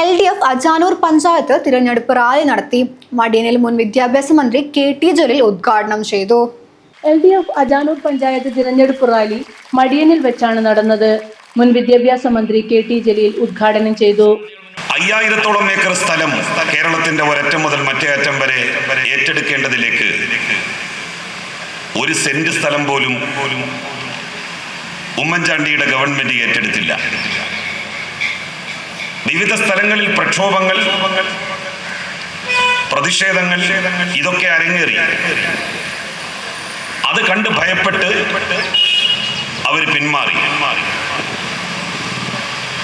L D F Ajanur panchayat തിരഞ്ഞെടുപ്പ് rally നടത്തി. മടിയനിൽ മുൻ വിദ്യാഭ്യാസ മന്ത്രി കെ ടി ജലീൽ ഉദ്ഘാടനം ചെയ്തു. L D F Ajanur panchayat തിരഞ്ഞെടുപ്പ് റാലി മടിയനിൽ വെച്ചാണ് നടന്നത്. മുൻ വിദ്യാഭ്യാസ മന്ത്രി കെ ടി ജലീൽ ഉദ്ഘാടനം ചെയ്തു. അയ്യായിരത്തോളം ഏക്കർ സ്ഥലം കേരളത്തിന്റെ ഒരറ്റം മുതൽ മറ്റേ അറ്റം വരെ ഏറ്റെടുക്കേണ്ടതിലേക്ക് ഒരു സെന്റ് സ്ഥലം പോലും പോലും ഉമ്മൻചാണ്ടിയുടെ ഗവൺമെന്റ് ഏറ്റെടുത്തില്ല. വിവിധ സ്ഥലങ്ങളിൽ പ്രക്ഷോഭങ്ങൾ പ്രതിഷേധങ്ങൾ ഇതൊക്കെ അരങ്ങേറി. അത് കണ്ട് ഭയപ്പെട്ട് അവർ പിന്മാറി.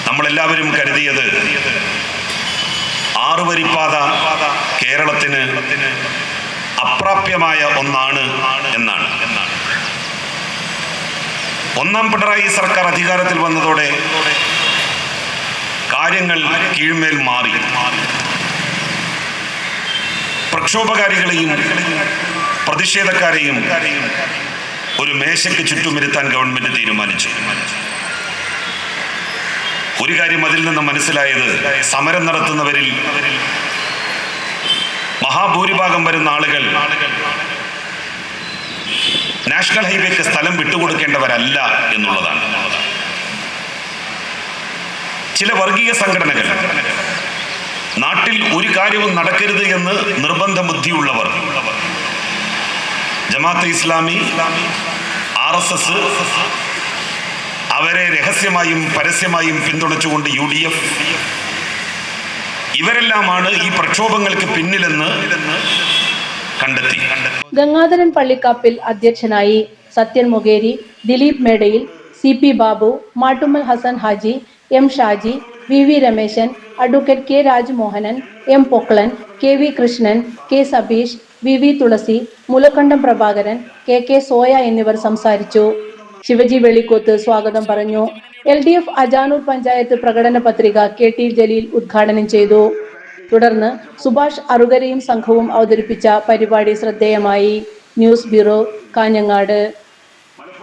നമ്മളെല്ലാവരും കരുതിയത് ആറുവരിപ്പാത കേരളത്തിന് അപ്രാപ്യമായ ഒന്നാണ് എന്നാണ്. ഒന്നാം പിണറായി സർക്കാർ അധികാരത്തിൽ വന്നതോടെ കാര്യങ്ങൾ കീഴ്മേൽ മാറി. പ്രക്ഷോഭകാരികളെയും പ്രതിഷേധക്കാരെയും ഒരു മേശയ്ക്ക് ചുറ്റുമിരുത്താൻ ഗവൺമെന്റ് തീരുമാനിച്ചു. ഒരു കാര്യം അതിൽ നിന്ന് മനസ്സിലായത് സമരം നടത്തുന്നവരിൽ മഹാഭൂരിഭാഗം വരുന്ന ആളുകൾ നാഷണൽ ഹൈവേക്ക് സ്ഥലം വിട്ടുകൊടുക്കേണ്ടവരല്ല എന്നുള്ളതാണ്. ചില വർഗീയ സംഘടനകൾ. നാട്ടിൽ ഒരു കാര്യവും നടക്കരുത് എന്ന് നിർബന്ധ ബുദ്ധിയുള്ളവർ. Jamaat Islami R S S അവരെ രഹസ്യമായും പരസ്യമായും പിന്തുണച്ചുകൊണ്ട് യു ഡി എഫ് ഇവരെല്ലാമാണ് ഈ പ്രക്ഷോഭങ്ങൾക്ക് പിന്നിലെന്ന് കണ്ടെത്തി. ഗംഗാധരൻ പള്ളിക്കാപ്പിൽ അധ്യക്ഷനായി Sathyan Mokeri Dileep Medayil C P Babu Mattummal Hassan Haji M Shaji V V Rameshan advocate K Rajmohanan M Poklan K V Krishnan K Sabeesh V V Thulasi Mulakkandam Prabhakaran K K Soya എന്നിവർ സംസാരിച്ചു. ശിവജി വെളിക്കോത്ത് സ്വാഗതം പറഞ്ഞു. L D F Ajanur panchayat പ്രകടന പത്രിക K T Jaleel ഉദ്ഘാടനം ചെയ്തു. തുടർന്ന് സുഭാഷ് അറുകരയും സംഘവും അവതരിപ്പിച്ച പരിപാടി ശ്രദ്ധേയമായി. News bureau Kanhangad.